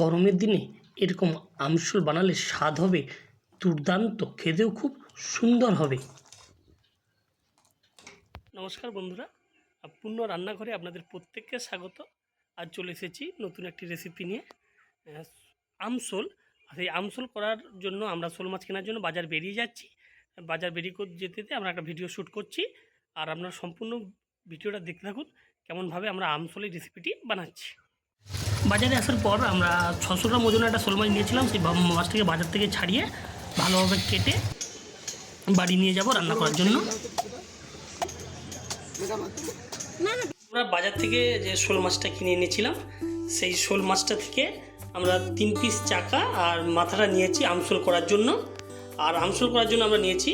গরমের দিনে এরকম আমসুল বানালে স্বাদ হবে, দুর্দান্ত, খেতেও খুব সুন্দর হবে। নমস্কার বন্ধুরা, পূর্ণ রান্নাঘরে আপনাদের প্রত্যেককে স্বাগত। আজ চলে এসেছি নতুন একটি রেসিপি নিয়ে। আমসোল আর এই আমসোল করার জন্য আমরা শোল মাছ কেনার জন্য বাজার বেরিয়ে যাচ্ছি। বাজার বেরিয়ে যেতে যেতে আমরা একটা ভিডিও শ্যুট করছি। আর আপনারা সম্পূর্ণ ভিডিওটা দেখতে থাকুন, কেমনভাবে আমরা আমসোলের রেসিপিটি বানাচ্ছি। বাজারে আসার পর আমরা ছশো গ্রাম ওজনের একটা শোল মাছ নিয়েছিলাম, সেই মাছটাকে বাজার থেকে ছাড়িয়ে ভালোভাবে কেটে বাড়ি নিয়ে যাব রান্না করার জন্য। আমরা বাজার থেকে যে শোল মাছটা কিনে এনেছিলাম, সেই শোল মাছটা থেকে আমরা তিন পিস চাকা আর মাথাটা নিয়েছি আমসোল করার জন্য। আর আমসোল করার জন্য আমরা নিয়েছি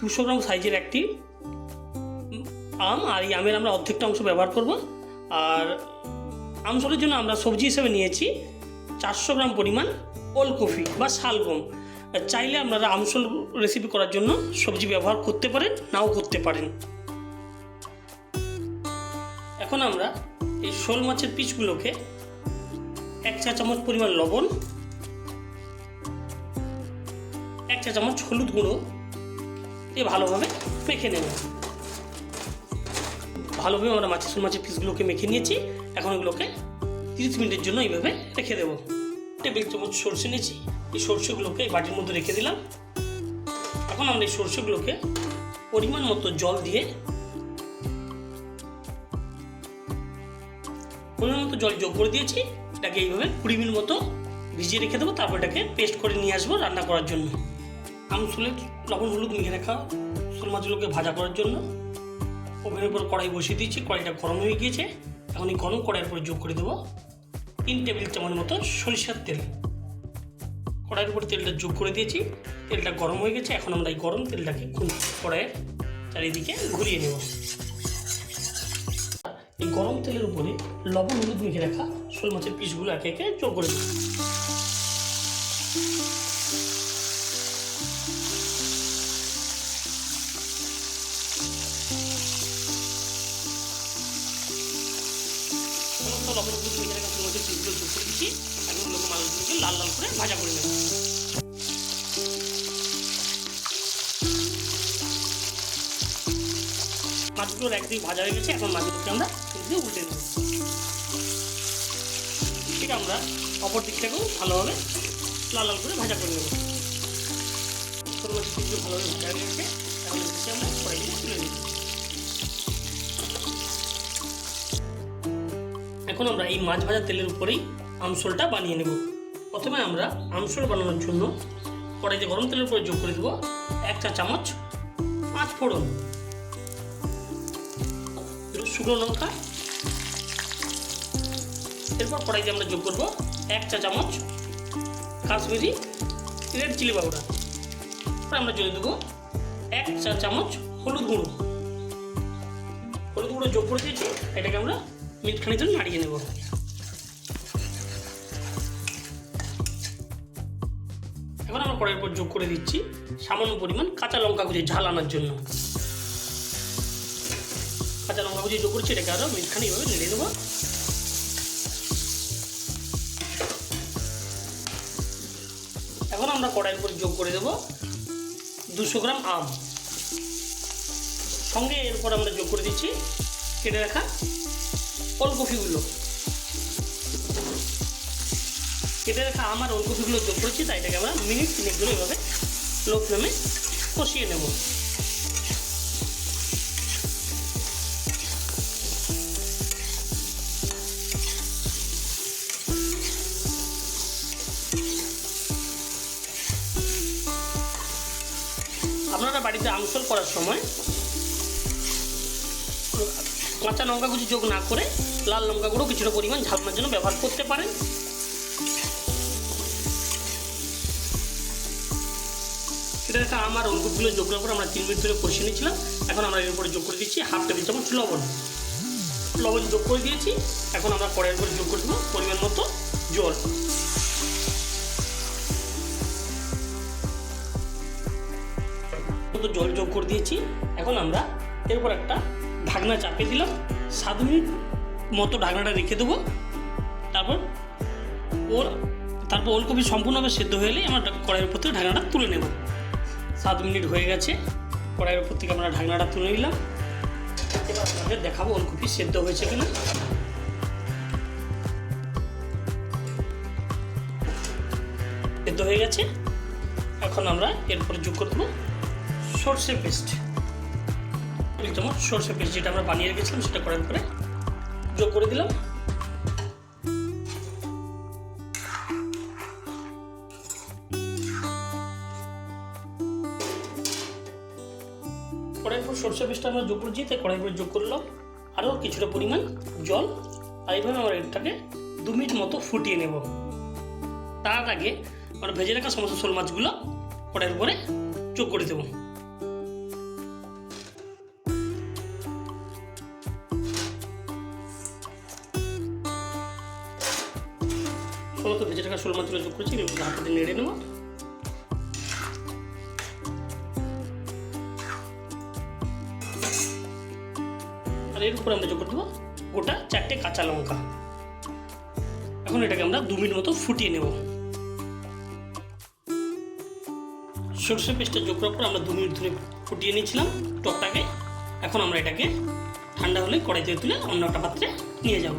দুশো গ্রাম সাইজের একটি আম, আর এই আমের আমরা অর্ধেকটা অংশ ব্যবহার করব। আর আমসলের জন্য আমরা সবজি হিসেবে নিয়েছি চারশো গ্রাম পরিমাণ ওলকপি বা শালগম। চাইলে আপনারা আমসল রেসিপি করার জন্য সবজি ব্যবহার করতে পারেন, নাও করতে পারেন। এখন আমরা এই শোল মাছের পিসগুলোকে এক চা চামচ পরিমাণ লবণ, এক চা চামচ হলুদ গুঁড়ো দিয়ে ভালোভাবে মেখে নেব। ভালোভাবে আমরা মাছের শোল মাছের পিসগুলোকে মেখে নিয়েছি। এখন ওগুলোকে তিরিশ মিনিটের জন্য এইভাবে রেখে দেবো। টেবিল চামচ সর্ষে নিয়েছি। এই সর্ষেগুলোকে এই বাটির মধ্যে রেখে দিলাম। এখন আমরা এই সর্ষেগুলোকে পরিমাণ মতো জল দিয়ে পরিমাণ মতো জল যোগ করে দিয়েছি। এটাকে এইভাবে কুড়ি মিনিট মতো ভিজিয়ে রেখে দেবো। তারপর এটাকে পেস্ট করে নিয়ে আসব রান্না করার জন্য। আমসুলের লবণ, হলুদ মেখে রাখা শোল মাছগুলোকে ভাজা করার জন্য। ওভেনের উপর কড়াই বসিয়ে দিয়েছি, কড়াইটা গরম হয়ে গিয়েছে। এখন এই গরম কড়াইয়ের উপরে যোগ করে দেবো তিন টেবিল চামচ মতো সরিষার তেল। কড়াইয়ের উপর তেলটা যোগ করে দিয়েছি, তেলটা গরম হয়ে গেছে, এখন আমরা এই গরম তেলটাকে কড়াইয়ের চারিদিকে ঘুরিয়ে নেব। এই গরম তেলের উপরে লবণ হলুদ মেখে রাখা শোল মাছের পিসগুলো একে একে যোগ করে দেবো। শোল মাছের যোগ করে দিচ্ছি। এখন ওগুলোকে মাছগুলোকে লাল লাল করে ভাজা করে নেব। মাছগুলোর একদিক ভাজা হয়ে গেছে, এখন মাছগুলোকে আমরা দিয়ে উল্টে দেবো ঠিক আমরা অপর দিকটাকেও ভালোভাবে লাল লাল করে ভাজা করে নেব। ভালোভাবে ভাজা হয়ে গেছে, এখন আমরা কড়াই দিয়ে তুলে নেব। এখন আমরা এই মাছ ভাজা তেলের উপরেই আমসোলটা বানিয়ে নেব। প্রথমে আমরা আমসল বানানোর জন্য কড়াইতে গরম তেলের উপরে যোগ করে দেবো এক চা চামচ পাঁচ ফোড়ন। শুকনো লঙ্কা। এরপর কড়াইতে আমরা যোগ করব এক চা চামচ কাশ্মীরি রেড চিলি পাউডার। এরপর আমরা যোগ দেবো এক চা চামচ হলুদ গুঁড়ো। হলুদ গুঁড়ো যোগ করে দিয়েছি, এটাকে আমরা মিনিট খানিক জন্য নাড়িয়ে নেব। এখন আমরা কড়াইয়ের উপর যোগ করে দিচ্ছি সামান্য পরিমাণ কাঁচা লঙ্কা কুচি, ঝাল আনার জন্য। কাঁচা লঙ্কা কুচি যোগ করছি, এটাকে আরও মিনিট খানিক এভাবে নেড়ে দেবো এখন আমরা কড়াইয়ের উপর যোগ করে দেবো দুশো গ্রাম আম। সঙ্গে এরপর আমরা যোগ করে দিচ্ছি কেটে রাখা ওলকপিগুলো কেটে রাখা আমার ওলকপিগুলো যোগ করেছি, তাই এটাকে আমরা মিনিট তিনেক ধরে এভাবে লো ফ্লেমে কষিয়ে নেব। আপনারা বাড়িতে আমসল করার সময় কাঁচা লঙ্কা কুচি যোগ না করে লাল লঙ্কা গুঁড়ো কিছুটা পরিমাণ ঝালনার জন্য ব্যবহার করতে পারেন। সেটা একটা আমার ওলকপিগুলো যোগ করার পর আমরা তিন মিনিট ধরে কষিয়ে নিয়েছিলাম। এখন আমরা এর উপরে যোগ করে দিচ্ছি হাফ টেবিল চামচ লবণ। লবণ যোগ করে দিয়েছি। এখন আমরা কড়াইয়ের উপরে যোগ করে দেবো পরিমাণ মতো জল। জল যোগ করে দিয়েছি। এখন আমরা এরপর একটা ঢাকনা চাপিয়ে দিলাম, সাত মিনিট মতো ঢাকনাটা রেখে দেবো। তারপর ওর, তারপর ওলকপি সম্পূর্ণভাবে সেদ্ধ হয়ে এলেই আমরা কড়াইয়ের উপর থেকে ঢাকনাটা তুলে নেব। সাত মিনিট হয়ে গেছে, কড়াইয়ের উপর থেকে আমরা ঢাকনাটা তুলে নিলাম। এবার আপনাদের দেখাবো ওলকপি সেদ্ধ হয়েছে কিনা। সেদ্ধ হয়ে গেছে, এখন আমরা এরপরে যোগ করে দেবো সর্ষে পেস্ট। এক চামচ সর্ষে পেস্ট যেটা আমরা বানিয়ে রেখেছিলাম, সেটা করার পরে যোগ করে দিলাম। কড়াইয়ের পর সর্ষে পেস্টটা আমরা যোগ করেছি, তাই কড়াইয়ের পরে যোগ করলাম আরও কিছুটা পরিমাণ জল, আর এইভাবে আমরা এটাকে দু মিনিট মতো ফুটিয়ে নেব। তার আগে আমরা ভেজে রাখা সমস্ত শোল মাছগুলো কড়াইয়ের উপরে যোগ করে দেবো। সমস্ত ভেজে রাখা শোল মাছগুলো যোগ করেছি এগুলো হাতে নেড়ে নেব। আর এর উপরে আমরা যোগ করে দেবো গোটা চারটে কাঁচা লঙ্কা। এখন এটাকে আমরা দু মিনিট মতো ফুটিয়ে নেব। সরষে পেস্টটা যোগ করার পর আমরা দু মিনিট ধরে ফুটিয়ে নিয়েছিলাম টকটাকে। এখন আমরা এটাকে ঠান্ডা হলে কড়াইতে তুলে অন্য একটা পাত্রে নিয়ে যাব।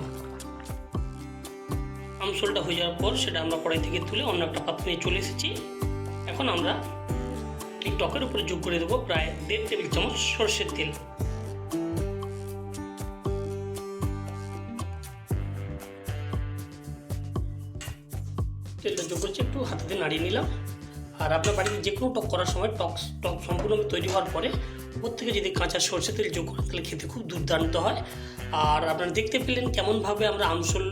আমসলটা হয়ে যাওয়ার পর সেটা আমরা কড়াই থেকে তুলে অন্য একটা পাত্রে নিয়ে চলে এসেছি। এখন আমরা এই টকের উপরে যোগ করে দেবো প্রায় দেড় টেবিল চামচ সর্ষের তেল। তেলটা যোগ করছি, একটু হাতে দিয়ে নাড়িয়ে নিলাম। আর আপনার বাড়িতে যে কোনো টক করার সময় টক টক সম্পূর্ণ তৈরি হওয়ার পরে উপর থেকে যদি কাঁচা সর্ষে তেল যোগ করেন, তাহলে খেতে খুব দুর্দান্ত হয়। আর আপনারা দেখতে পেলেন কেমনভাবে আমরা আমসল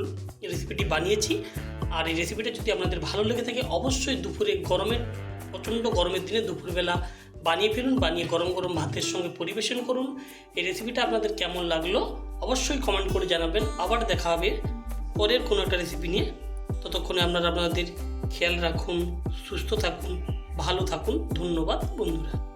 রেসিপিটি বানিয়েছি। আর এই রেসিপিটা যদি আপনাদের ভালো লেগে থাকে, অবশ্যই দুপুরে গরমের প্রচণ্ড গরমের দিনে দুপুরবেলা বানিয়ে ফেলুন, বানিয়ে গরম গরম ভাতের সঙ্গে পরিবেশন করুন। এই রেসিপিটা আপনাদের কেমন লাগল, অবশ্যই কমেন্ট করে জানাবেন। আবার দেখা হবে পরের কোনো একটা রেসিপি নিয়ে। ততক্ষণে আপনারা আপনাদের খেয়াল রাখুন, সুস্থ থাকুন, ভালো থাকুন। ধন্যবাদ, বন্ধুরা।